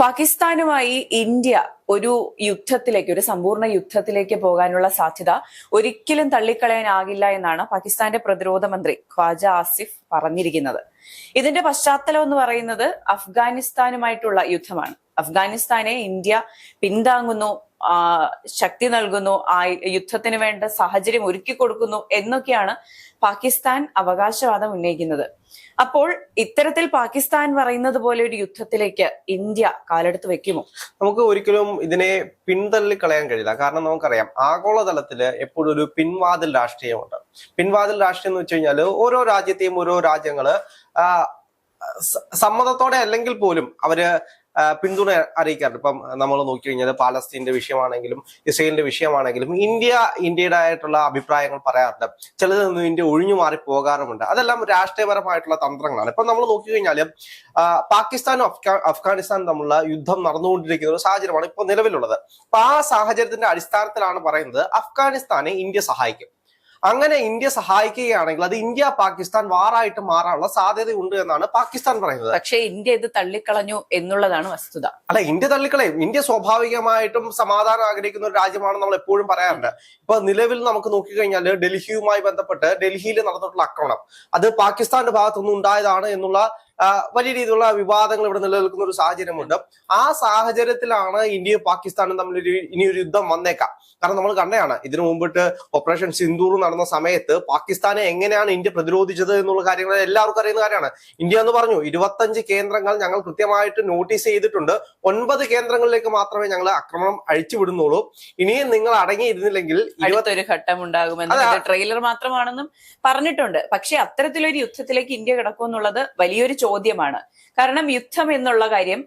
പാകിസ്ഥാനുമായി ഇന്ത്യ ഒരു യുദ്ധത്തിലേക്ക് ഒരു സമ്പൂർണ യുദ്ധത്തിലേക്ക് പോകാനുള്ള സാധ്യത ഒരിക്കലും തള്ളിക്കളയാനാകില്ല എന്നാണ് പാകിസ്ഥാന്റെ പ്രതിരോധ മന്ത്രി ഖ്വാജ ആസിഫ് പറഞ്ഞിരിക്കുന്നത്. ഇതിന്റെ പശ്ചാത്തലം എന്ന് പറയുന്നത് അഫ്ഗാനിസ്ഥാനുമായിട്ടുള്ള യുദ്ധമാണ്. അഫ്ഗാനിസ്ഥാനെ ഇന്ത്യ പിന്താങ്ങുന്നു ശക്തി നൽകുന്നു ആ യുദ്ധത്തിന് വേണ്ട സാഹചര്യം ഒരുക്കി കൊടുക്കുന്നു എന്നൊക്കെയാണ് പാകിസ്ഥാൻ അവകാശവാദം ഉന്നയിക്കുന്നത്. അപ്പോൾ ഇത്തരത്തിൽ പാകിസ്ഥാൻ പറയുന്നത് പോലെ ഒരു യുദ്ധത്തിലേക്ക് ഇന്ത്യ കാലെടുത്ത് വെക്കുമോ? നമുക്ക് ഒരിക്കലും ഇതിനെ പിന്തള്ളി കളയാൻ കഴിയില്ല. കാരണം നമുക്കറിയാം ആഗോളതലത്തിൽ എപ്പോഴും ഒരു പിൻവാതിൽ രാഷ്ട്രീയമുണ്ട്. പിൻവാതിൽ രാഷ്ട്രീയം എന്ന് വെച്ച് കഴിഞ്ഞാൽ ഓരോ രാജ്യത്തെയും ഓരോ രാജ്യങ്ങൾ സമ്മതത്തോടെ അല്ലെങ്കിൽ പോലും അവർ പിന്തുണ അറിയിക്കാറുണ്ട്. ഇപ്പം നമ്മൾ നോക്കി കഴിഞ്ഞാൽ പാലസ്തീന്റെ വിഷയമാണെങ്കിലും ഇസ്രയേലിന്റെ വിഷയമാണെങ്കിലും ഇന്ത്യ ഇന്ത്യയുടെ ആയിട്ടുള്ള അഭിപ്രായങ്ങൾ പറയാറുണ്ട്. ചിലതിൽ നിന്നും ഇന്ത്യ ഒഴിഞ്ഞു മാറി പോകാറുമുണ്ട്. അതെല്ലാം രാഷ്ട്രീയപരമായിട്ടുള്ള തന്ത്രങ്ങളാണ്. ഇപ്പൊ നമ്മൾ നോക്കിക്കഴിഞ്ഞാൽ പാകിസ്ഥാനും അഫ്ഗാ അഫ്ഗാനിസ്ഥാനും തമ്മിലുള്ള യുദ്ധം നടന്നുകൊണ്ടിരിക്കുന്ന ഒരു സാഹചര്യമാണ് ഇപ്പോൾ നിലവിലുള്ളത്. അപ്പൊ ആ സാഹചര്യത്തിന്റെ അടിസ്ഥാനത്തിലാണ് പറയുന്നത് അഫ്ഗാനിസ്ഥാനെ ഇന്ത്യ സഹായിക്കും. അങ്ങനെ ഇന്ത്യ സഹായിക്കുകയാണെങ്കിൽ അത് ഇന്ത്യ പാകിസ്ഥാൻ വാറായിട്ട് മാറാനുള്ള സാധ്യതയുണ്ട് എന്നാണ് പാകിസ്ഥാൻ പറയുന്നത്. പക്ഷേ ഇന്ത്യ ഇത് തള്ളിക്കളഞ്ഞു എന്നുള്ളതാണ് വസ്തുത. അല്ല ഇന്ത്യ തള്ളിക്കളയും. ഇന്ത്യ സ്വാഭാവികമായിട്ടും സമാധാനം ആഗ്രഹിക്കുന്ന ഒരു രാജ്യമാണെന്ന് നമ്മൾ എപ്പോഴും പറയാറുണ്ട്. ഇപ്പൊ നിലവിൽ നമുക്ക് നോക്കിക്കഴിഞ്ഞാൽ ഡൽഹിയുമായി ബന്ധപ്പെട്ട് ഡൽഹിയിൽ നടന്നിട്ടുള്ള ആക്രമണം. അത് പാകിസ്ഥാന്റെ ഭാഗത്തുനിന്ന് ഉണ്ടായതാണ് എന്നുള്ള വലിയ രീതിയിലുള്ള വിവാദങ്ങൾ ഇവിടെ നിലനിൽക്കുന്ന ഒരു സാഹചര്യമുണ്ട്. ആ സാഹചര്യത്തിലാണ് ഇന്ത്യയും പാകിസ്ഥാനും തമ്മിലൊരു ഇനിയൊരു യുദ്ധം വന്നേക്കാം. കാരണം നമ്മൾ കണ്ടതാണ് ഇതിനു മുമ്പിട്ട് ഓപ്പറേഷൻ സിന്ദൂർ നടന്ന സമയത്ത് പാകിസ്ഥാനെ എങ്ങനെയാണ് ഇന്ത്യ പ്രതിരോധിച്ചത് എന്നുള്ള കാര്യങ്ങൾ എല്ലാവർക്കും അറിയുന്ന കാര്യമാണ്. ഇന്ത്യ എന്ന് പറഞ്ഞു ഇരുപത്തഞ്ച് കേന്ദ്രങ്ങൾ ഞങ്ങൾ കൃത്യമായിട്ട് നോട്ടീസ് ചെയ്തിട്ടുണ്ട്. ഒൻപത് കേന്ദ്രങ്ങളിലേക്ക് മാത്രമേ ഞങ്ങൾ ആക്രമണം അഴിച്ചുവിടുന്നുള്ളൂ. ഇനിയും നിങ്ങൾ അടങ്ങിയിരുന്നില്ലെങ്കിൽ ഇരുപത്തി അടുത്തൊരു ഘട്ടം ഉണ്ടാകുമെന്നും ട്രെയിലർ മാത്രമാണെന്നും പറഞ്ഞിട്ടുണ്ട്. പക്ഷെ അത്തരത്തിലൊരു യുദ്ധത്തിലേക്ക് ഇന്ത്യ കിടക്കുമെന്നുള്ളത് വലിയൊരു ചോദ്യമാണ്. കാരണം യുദ്ധം എന്നുള്ള കാര്യം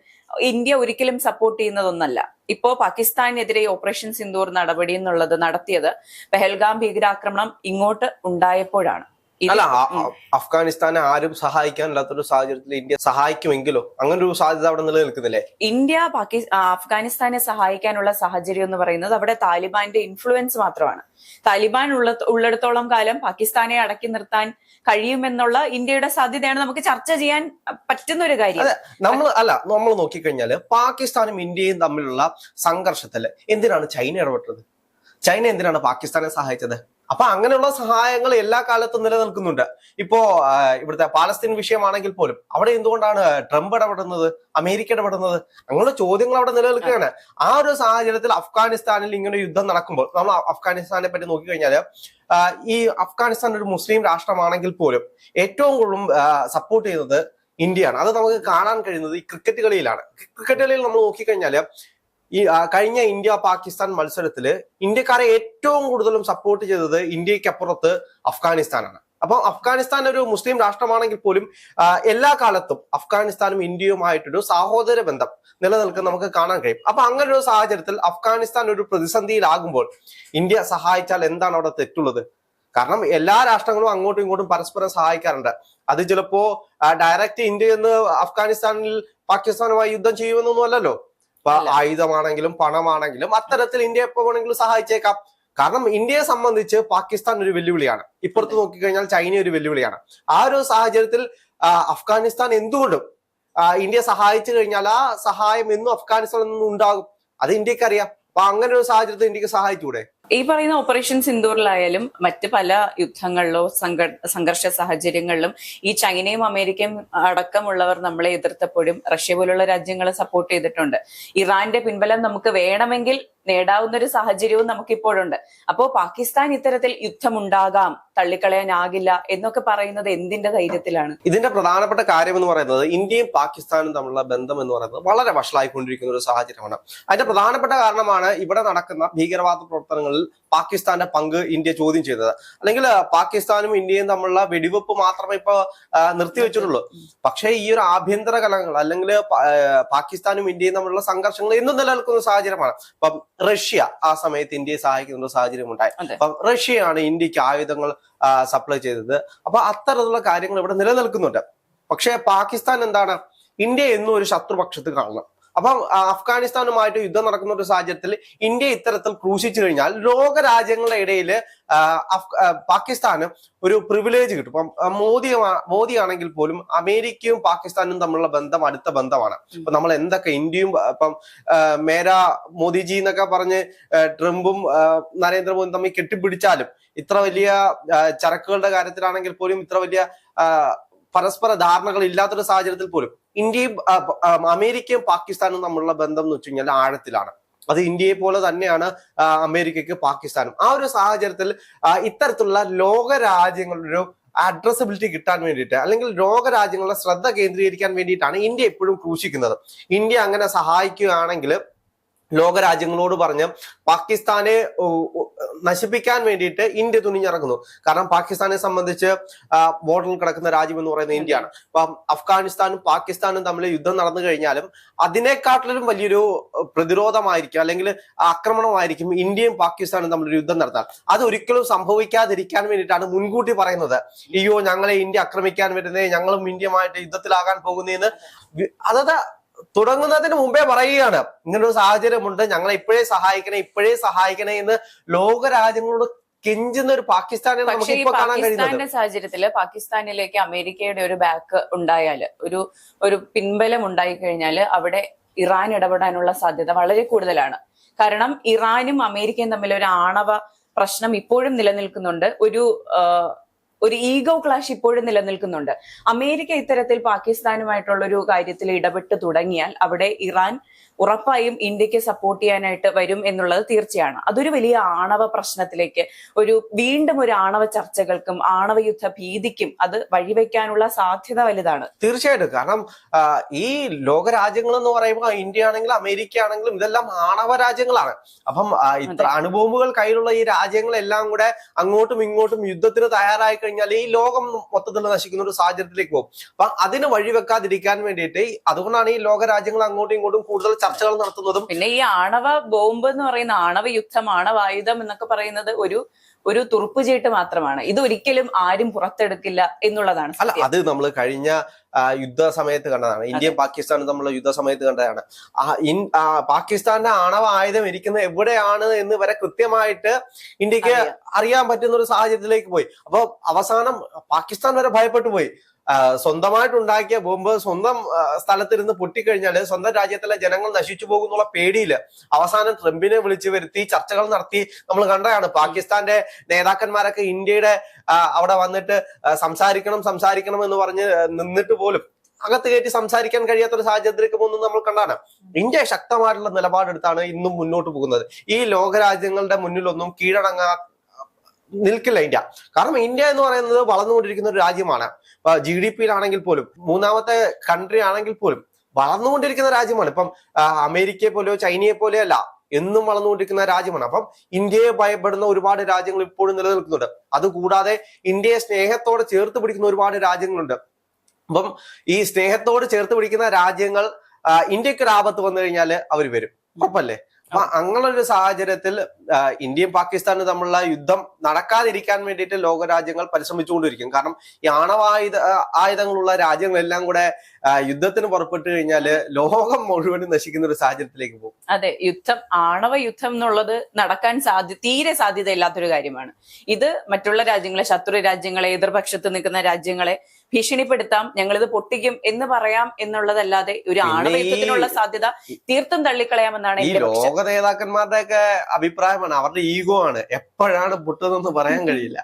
ഇന്ത്യ ഒരിക്കലും സപ്പോർട്ട് ചെയ്യുന്നതൊന്നല്ല. ഇപ്പോ പാകിസ്ഥാനെതിരെ ഓപ്പറേഷൻ സിന്ദൂർ നടപടി എന്നുള്ളത് നടത്തിയത് പെഹൽഗാം ഭീകരാക്രമണം ഇങ്ങോട്ട് ഉണ്ടായപ്പോഴാണ്. അല്ല അഫ്ഗാനിസ്ഥാനെ ആരും സഹായിക്കാനില്ലാത്തൊരു സാഹചര്യത്തിൽ ഇന്ത്യ സഹായിക്കുമെങ്കിലോ? അങ്ങനെ ഒരു സാധ്യത അവിടെ നിലനിൽക്കുന്നില്ലേ? ഇന്ത്യ പാകിസ്ഥാൻ അഫ്ഗാനിസ്ഥാനെ സഹായിക്കാനുള്ള സാഹചര്യം എന്ന് പറയുന്നത് അവിടെ താലിബാന്റെ ഇൻഫ്ലുവൻസ് മാത്രമാണ്. താലിബാൻ ഉള്ള ഉള്ളിടത്തോളം കാലം പാകിസ്ഥാനെ അടക്കി നിർത്താൻ കഴിയുമെന്നുള്ള ഇന്ത്യയുടെ സാധ്യതയാണ് നമുക്ക് ചർച്ച ചെയ്യാൻ പറ്റുന്ന ഒരു കാര്യം നമ്മൾ അല്ല നമ്മൾ നോക്കിക്കഴിഞ്ഞാൽ പാകിസ്ഥാനും ഇന്ത്യയും തമ്മിലുള്ള സംഘർഷത്തിൽ എന്തിനാണ് ചൈന ഇടപെട്ടത്? ചൈന എന്തിനാണ് പാകിസ്ഥാനെ സഹായിച്ചത്? അപ്പൊ അങ്ങനെയുള്ള സഹായങ്ങൾ എല്ലാ കാലത്തും നിലനിൽക്കുന്നുണ്ട്. ഇപ്പോ ഇവിടുത്തെ പാലസ്തീൻ വിഷയമാണെങ്കിൽ പോലും അവിടെ എന്തുകൊണ്ടാണ് ട്രംപ് ഇടപെടുന്നത്? അമേരിക്ക ഇടപെടുന്നത്? അങ്ങനെയുള്ള ചോദ്യങ്ങൾ അവിടെ നിലനിൽക്കുകയാണ്. ആ ഒരു സാഹചര്യത്തിൽ അഫ്ഗാനിസ്ഥാനിൽ ഇങ്ങനെ യുദ്ധം നടക്കുമ്പോൾ നമ്മൾ അഫ്ഗാനിസ്ഥാനെ പറ്റി നോക്കിക്കഴിഞ്ഞാൽ ഈ അഫ്ഗാനിസ്ഥാൻ ഒരു മുസ്ലിം രാഷ്ട്രമാണെങ്കിൽ പോലും ഏറ്റവും കൂടുതലും സപ്പോർട്ട് ചെയ്യുന്നത് ഇന്ത്യയാണ്. അത് നമുക്ക് കാണാൻ കഴിയുന്നത് ഈ ക്രിക്കറ്റ് കളിയിലാണ്. ക്രിക്കറ്റ് കളിയിൽ നമ്മൾ നോക്കിക്കഴിഞ്ഞാൽ ഈ കഴിഞ്ഞ ഇന്ത്യ പാകിസ്ഥാൻ മത്സരത്തിൽ ഇന്ത്യക്കാരെ ഏറ്റവും കൂടുതലും സപ്പോർട്ട് ചെയ്തത് ഇന്ത്യക്കപ്പുറത്ത് അഫ്ഗാനിസ്ഥാനാണ്. അപ്പം അഫ്ഗാനിസ്ഥാൻ ഒരു മുസ്ലിം രാഷ്ട്രമാണെങ്കിൽ പോലും എല്ലാ കാലത്തും അഫ്ഗാനിസ്ഥാനും ഇന്ത്യയുമായിട്ടൊരു സഹോദര ബന്ധം നിലനിൽക്കുന്ന നമുക്ക് കാണാൻ കഴിയും. അപ്പൊ അങ്ങനെ ഒരു സാഹചര്യത്തിൽ അഫ്ഗാനിസ്ഥാൻ ഒരു പ്രതിസന്ധിയിലാകുമ്പോൾ ഇന്ത്യ സഹായിച്ചാൽ എന്താണ് അവിടെ തെറ്റുള്ളത്? കാരണം എല്ലാ രാഷ്ട്രങ്ങളും അങ്ങോട്ടും ഇങ്ങോട്ടും പരസ്പരം സഹായിക്കാറുണ്ട്. അത് ചിലപ്പോ ഡയറക്റ്റ് ഇന്ത്യ എന്ന് അഫ്ഗാനിസ്ഥാനിൽ പാകിസ്ഥാനുമായി യുദ്ധം ചെയ്യുമെന്നൊന്നും അല്ലല്ലോ. ആയുധമാണെങ്കിലും പണമാണെങ്കിലും അത്തരത്തിൽ ഇന്ത്യ എപ്പോ വേണമെങ്കിലും സഹായിച്ചേക്കാം. കാരണം ഇന്ത്യയെ സംബന്ധിച്ച് പാകിസ്ഥാൻ ഒരു വെല്ലുവിളിയാണ്. ഇപ്പുറത്ത് നോക്കിക്കഴിഞ്ഞാൽ ചൈന ഒരു വെല്ലുവിളിയാണ്. ആ ഒരു സാഹചര്യത്തിൽ അഫ്ഗാനിസ്ഥാൻ എന്തുകൊണ്ടും ഇന്ത്യ സഹായിച്ചു കഴിഞ്ഞാൽ ആ സഹായം എന്നും അഫ്ഗാനിസ്ഥാനിൽ നിന്നും ഉണ്ടാകും. അത് ഇന്ത്യയ്ക്ക് അറിയാം അപ്പൊ അങ്ങനെ ഒരു സാഹചര്യത്തിൽ ഇന്ത്യയ്ക്ക് സഹായിച്ചൂടെ? ഈ പറയുന്ന ഓപ്പറേഷൻ സിന്ദൂറിലായാലും മറ്റ് പല യുദ്ധങ്ങളിലോ സംഘ സംഘർഷ സാഹചര്യങ്ങളിലും ഈ ചൈനയും അമേരിക്കയും അടക്കമുള്ളവർ നമ്മളെ എതിർത്തപ്പോഴും റഷ്യ പോലുള്ള രാജ്യങ്ങളെ സപ്പോർട്ട് ചെയ്തിട്ടുണ്ട്. ഇറാന്റെ പിൻബലം നമുക്ക് വേണമെങ്കിൽ നേടാവുന്ന ഒരു സാഹചര്യവും നമുക്കിപ്പോഴുണ്ട്. അപ്പോ പാകിസ്ഥാൻ ഇത്തരത്തിൽ യുദ്ധമുണ്ടാകാം തള്ളിക്കളയാനാകില്ല എന്നൊക്കെ പറയുന്നത് എന്തിന്റെ ധൈര്യത്തിലാണ്? ഇതിന്റെ പ്രധാനപ്പെട്ട കാര്യം എന്ന് പറയുന്നത് ഇന്ത്യയും പാകിസ്ഥാനും തമ്മിലുള്ള ബന്ധം എന്ന് പറയുന്നത് വളരെ വഷളായിക്കൊണ്ടിരിക്കുന്ന ഒരു സാഹചര്യമാണ്. അതിന്റെ പ്രധാനപ്പെട്ട കാരണമാണ് ഇവിടെ നടക്കുന്ന ഭീകരവാദ പ്രവർത്തനങ്ങളിൽ പാകിസ്ഥാന്റെ പങ്ക് ഇന്ത്യ ചോദ്യം ചെയ്തത്. അല്ലെങ്കിൽ പാകിസ്ഥാനും ഇന്ത്യയും തമ്മിലുള്ള വെടിവെപ്പ് മാത്രമേ ഇപ്പൊ നിർത്തിവെച്ചിട്ടുള്ളൂ. പക്ഷേ ഈ ഒരു ആഭ്യന്തര കലങ്ങൾ അല്ലെങ്കിൽ പാകിസ്ഥാനും ഇന്ത്യയും തമ്മിലുള്ള സംഘർഷങ്ങൾ എന്നും നിലനിൽക്കുന്ന സാഹചര്യമാണ്. ഇപ്പം റഷ്യ ആ സമയത്ത് ഇന്ത്യയെ സഹായിക്കുന്ന ഒരു സാഹചര്യം ഉണ്ടായി. അപ്പം റഷ്യയാണ് ഇന്ത്യയ്ക്ക് ആയുധങ്ങൾ സപ്ലൈ ചെയ്തത്. അപ്പൊ അത്തരത്തിലുള്ള കാര്യങ്ങൾ ഇവിടെ നിലനിൽക്കുന്നുണ്ട്. പക്ഷേ പാകിസ്ഥാൻ എന്താണ്? ഇന്ത്യ എന്നും ഒരു ശത്രുപക്ഷത്ത് കാണണം. അപ്പം അഫ്ഗാനിസ്ഥാനുമായിട്ട് യുദ്ധം നടക്കുന്ന ഒരു സാഹചര്യത്തിൽ ഇന്ത്യ ഇത്തരത്തിൽ ക്രൂശിച്ചു കഴിഞ്ഞാൽ ലോക രാജ്യങ്ങളുടെ ഇടയിൽ പാകിസ്ഥാന് ഒരു പ്രിവിലേജ് കിട്ടും. ഇപ്പം മോദി മോദി ആണെങ്കിൽ പോലും അമേരിക്കയും പാകിസ്ഥാനും തമ്മിലുള്ള ബന്ധം അടുത്ത ബന്ധമാണ്. ഇപ്പൊ നമ്മൾ എന്തൊക്കെ ഇന്ത്യയും ഇപ്പം മേരാ മോദിജി എന്നൊക്കെ പറഞ്ഞ് ട്രംപും നരേന്ദ്രമോദിയും തമ്മിൽ കെട്ടിപ്പിടിച്ചാലും ഇത്ര വലിയ ചരക്കുകളുടെ കാര്യത്തിലാണെങ്കിൽ പോലും ഇത്ര വലിയ പരസ്പര ധാരണകൾ ഇല്ലാത്തൊരു സാഹചര്യത്തിൽ പോലും ഇന്ത്യയും അമേരിക്കയും പാകിസ്ഥാനും തമ്മിലുള്ള ബന്ധം എന്ന് വെച്ച് കഴിഞ്ഞാൽ ആഴത്തിലാണ്. അത് ഇന്ത്യയെ പോലെ തന്നെയാണ് അമേരിക്കയ്ക്ക് പാകിസ്ഥാനും. ആ ഒരു സാഹചര്യത്തിൽ ഇത്തരത്തിലുള്ള ലോക രാജ്യങ്ങളുടെ ഒരു അഡ്രസ്സബിലിറ്റി കിട്ടാൻ വേണ്ടിയിട്ട് അല്ലെങ്കിൽ ലോക രാജ്യങ്ങളുടെ ശ്രദ്ധ കേന്ദ്രീകരിക്കാൻ വേണ്ടിയിട്ടാണ് ഇന്ത്യ എപ്പോഴും ക്രൂശിക്കുന്നത്. ഇന്ത്യ അങ്ങനെ സഹായിക്കുകയാണെങ്കിൽ ലോക രാജ്യങ്ങളോട് പറഞ്ഞ് പാകിസ്ഥാനെ നശിപ്പിക്കാൻ വേണ്ടിയിട്ട് ഇന്ത്യ തുനിഞ്ഞിറങ്ങുന്നു. കാരണം പാകിസ്ഥാനെ സംബന്ധിച്ച് ബോർഡറിൽ കിടക്കുന്ന രാജ്യം എന്ന് പറയുന്നത് ഇന്ത്യയാണ്. അപ്പം അഫ്ഗാനിസ്ഥാനും പാകിസ്ഥാനും തമ്മിൽ യുദ്ധം നടന്നു കഴിഞ്ഞാലും അതിനെക്കാട്ടിലും വലിയൊരു പ്രതിരോധമായിരിക്കും അല്ലെങ്കിൽ ആക്രമണമായിരിക്കും ഇന്ത്യയും പാകിസ്ഥാനും തമ്മിൽ യുദ്ധം നടത്താൻ. അത് ഒരിക്കലും സംഭവിക്കാതിരിക്കാൻ വേണ്ടിയിട്ടാണ് മുൻകൂട്ടി പറയുന്നത്. അയ്യോ ഞങ്ങളെ ഇന്ത്യ ആക്രമിക്കാൻ വരുന്നേ ഞങ്ങളും ഇന്ത്യയുമായിട്ട് യുദ്ധത്തിലാകാൻ പോകുന്നതെന്ന് അതത് തുടങ്ങുന്നതിന് മുമ്പേ പറയുകയാണ് ഇങ്ങനൊരു സാഹചര്യമുണ്ട് ഞങ്ങളെ ഇപ്പോഴേ സഹായിക്കണേ ഇപ്പോഴേ സഹായിക്കണേ എന്ന് ലോകരാജ്യങ്ങളോട് കെഞ്ചുന്ന ഒരു പാകിസ്ഥാനെ നമുക്ക് ഇപ്പോൾ ഇപ്പൊ കാണാൻ കഴിയുന്നത്. പാകിസ്ഥാന്റെ സാഹചര്യത്തിൽ പാകിസ്ഥാനിലേക്ക് അമേരിക്കയുടെ ഒരു ബാക്ക് ഉണ്ടായാൽ ഒരു ഒരു പിൻബലം ഉണ്ടായി കഴിഞ്ഞാൽ അവിടെ ഇറാൻ ഇടപെടാനുള്ള സാധ്യത വളരെ കൂടുതലാണ്. കാരണം ഇറാനും അമേരിക്കയും തമ്മിൽ ഒരു ആണവ പ്രശ്നം ഇപ്പോഴും നിലനിൽക്കുന്നുണ്ട്. ഒരു ഒരു ഈഗോ ക്ലാഷ് ഇപ്പോഴും നിലനിൽക്കുന്നുണ്ട്. അമേരിക്ക ഇത്തരത്തിൽ പാകിസ്ഥാനുമായിട്ടുള്ള ഒരു കാര്യത്തിൽ ഇടപെട്ട് തുടങ്ങിയാൽ അവിടെ ഇറാൻ ഉറപ്പായും ഇന്ത്യയ്ക്ക് സപ്പോർട്ട് ചെയ്യാനായിട്ട് വരും എന്നുള്ളത് തീർച്ചയാണ്. അതൊരു വലിയ ആണവ പ്രശ്നത്തിലേക്ക് ഒരു വീണ്ടും ഒരു ആണവ ചർച്ചകൾക്കും ആണവ യുദ്ധ ഭീതിക്കും അത് വഴിവെക്കാനുള്ള സാധ്യത വലുതാണ്. തീർച്ചയായിട്ടും. കാരണം ഈ ലോകരാജ്യങ്ങൾ എന്ന് പറയുമ്പോൾ ഇന്ത്യ ആണെങ്കിലും അമേരിക്ക ആണെങ്കിലും ഇതെല്ലാം ആണവ രാജ്യങ്ങളാണ്. അപ്പം ഇത്ര അണുബോംബുകൾ കയ്യിലുള്ള ഈ രാജ്യങ്ങളെല്ലാം കൂടെ അങ്ങോട്ടും ഇങ്ങോട്ടും യുദ്ധത്തിന് തയ്യാറായി കഴിഞ്ഞാൽ ഈ ലോകം മൊത്തത്തിൽ നശിക്കുന്ന ഒരു സാഹചര്യത്തിലേക്ക് പോകും. അപ്പൊ അതിന് വഴിവെക്കാതിരിക്കാൻ വേണ്ടിയിട്ട് അതുകൊണ്ടാണ് ഈ ലോക രാജ്യങ്ങൾ അങ്ങോട്ടും ഇങ്ങോട്ടും കൂടുതൽ ചർച്ചകൾ നടത്തുന്നതും പിന്നെ ഈ ആണവ ബോംബ് എന്ന് പറയുന്ന ആണവ യുദ്ധം ആണവായുധം എന്നൊക്കെ പറയുന്നത് ഒരു ഒരു തുറുപ്പുചീട്ട് മാത്രമാണ്. ഇത് ഒരിക്കലും ആരും പുറത്തെടുക്കില്ല എന്നുള്ളതാണ് അല്ല അത് നമ്മൾ കഴിഞ്ഞ യുദ്ധ സമയത്ത് കണ്ടതാണ്. ഇന്ത്യയും പാകിസ്ഥാനും തമ്മിലുള്ള യുദ്ധ സമയത്ത് കണ്ടതാണ് പാകിസ്ഥാന്റെ ആണവ ആയുധം ഇരിക്കുന്നത് എവിടെയാണ് എന്ന് വരെ കൃത്യമായിട്ട് ഇന്ത്യയ്ക്ക് അറിയാൻ പറ്റുന്ന ഒരു സാഹചര്യത്തിലേക്ക് പോയി. അപ്പൊ അവസാനം പാകിസ്ഥാൻ വരെ ഭയപ്പെട്ടു പോയി. സ്വന്തമായിട്ട് ഉണ്ടാക്കിയ ബോംബ് സ്വന്തം സ്ഥലത്തിരുന്ന് പൊട്ടിക്കഴിഞ്ഞാൽ സ്വന്തം രാജ്യത്തിലെ ജനങ്ങൾ നശിച്ചു പോകുന്നുള്ള പേടിയിൽ അവസാനം ട്രംപിനെ വിളിച്ചു വരുത്തി ചർച്ചകൾ നടത്തി നമ്മൾ കണ്ടതാണ്. പാകിസ്ഥാന്റെ നേതാക്കന്മാരൊക്കെ ഇന്ത്യയുടെ അവിടെ വന്നിട്ട് സംസാരിക്കണം സംസാരിക്കണം എന്ന് പറഞ്ഞ് നിന്നിട്ട് പോലും അകത്ത് കയറ്റി സംസാരിക്കാൻ കഴിയാത്ത ഒരു സാഹചര്യത്തിലേക്ക് പോകുന്നത് നമ്മൾ കണ്ടാണ്. ഇന്ത്യ ശക്തമായിട്ടുള്ള നിലപാടെടുത്താണ് ഇന്നും മുന്നോട്ട് പോകുന്നത്. ഈ ലോകരാജ്യങ്ങളുടെ മുന്നിലൊന്നും കീഴടങ്ങാ നിൽക്കില്ല ഇന്ത്യ. കാരണം ഇന്ത്യ എന്ന് പറയുന്നത് വളർന്നുകൊണ്ടിരിക്കുന്ന ഒരു രാജ്യമാണ്. ജി ഡി പിയിലാണെങ്കിൽ പോലും മൂന്നാമത്തെ കൺട്രി ആണെങ്കിൽ പോലും വളർന്നുകൊണ്ടിരിക്കുന്ന രാജ്യമാണ്. ഇപ്പം അമേരിക്കയെ പോലെയോ ചൈനയെ പോലെയല്ല എന്നും വളർന്നുകൊണ്ടിരിക്കുന്ന രാജ്യമാണ്. അപ്പം ഇന്ത്യയെ ഭയപ്പെടുന്ന ഒരുപാട് രാജ്യങ്ങൾ ഇപ്പോഴും നിലനിൽക്കുന്നുണ്ട്. അതുകൂടാതെ ഇന്ത്യയെ സ്നേഹത്തോടെ ചേർത്ത് പിടിക്കുന്ന ഒരുപാട് രാജ്യങ്ങളുണ്ട്. അപ്പം ഈ സ്നേഹത്തോട് ചേർത്ത് പിടിക്കുന്ന രാജ്യങ്ങൾ ആ, ഇന്ത്യയ്ക്ക് ഒരു ആപത്ത് വന്നു കഴിഞ്ഞാൽ അവർ വരും. ഉറപ്പല്ലേ? അപ്പൊ അങ്ങനെ ഒരു സാഹചര്യത്തിൽ ഇന്ത്യയും പാകിസ്ഥാനും തമ്മിലുള്ള യുദ്ധം നടക്കാതിരിക്കാൻ വേണ്ടിയിട്ട് ലോകരാജ്യങ്ങൾ പരിശ്രമിച്ചുകൊണ്ടിരിക്കും. കാരണം ഈ ആണവായുധ ആയുധങ്ങളുള്ള രാജ്യങ്ങളെല്ലാം കൂടെ യുദ്ധത്തിന് പുറപ്പെട്ടു കഴിഞ്ഞാൽ ലോകം മുഴുവനും നശിക്കുന്ന ഒരു സാഹചര്യത്തിലേക്ക് പോകും. അതെ യുദ്ധം ആണവ യുദ്ധം എന്നുള്ളത് നടക്കാൻ സാധ്യ തീരെ സാധ്യതയില്ലാത്തൊരു കാര്യമാണ്. ഇത് മറ്റുള്ള രാജ്യങ്ങളെ ശത്രു രാജ്യങ്ങളെ എതിർപക്ഷത്ത് നിൽക്കുന്ന രാജ്യങ്ങളെ ഭീഷണിപ്പെടുത്താം ഞങ്ങളിത് പൊട്ടിക്കും എന്ന് പറയാം എന്നുള്ളതല്ലാതെ ഒരു പിന്നെ ആണവ ഈ- യുദ്ധത്തിനുള്ള സാധ്യത തീർത്തും തള്ളിക്കളയാമെന്നാണ് ഈ ലോക നേതാക്കന്മാരുടെ ഒക്കെ അഭിപ്രായമാണ് അവരുടെ ഈഗോ ആണ്. എപ്പോഴാണ് പൊട്ടുന്നതെന്ന് പറയാൻ കഴിയില്ല.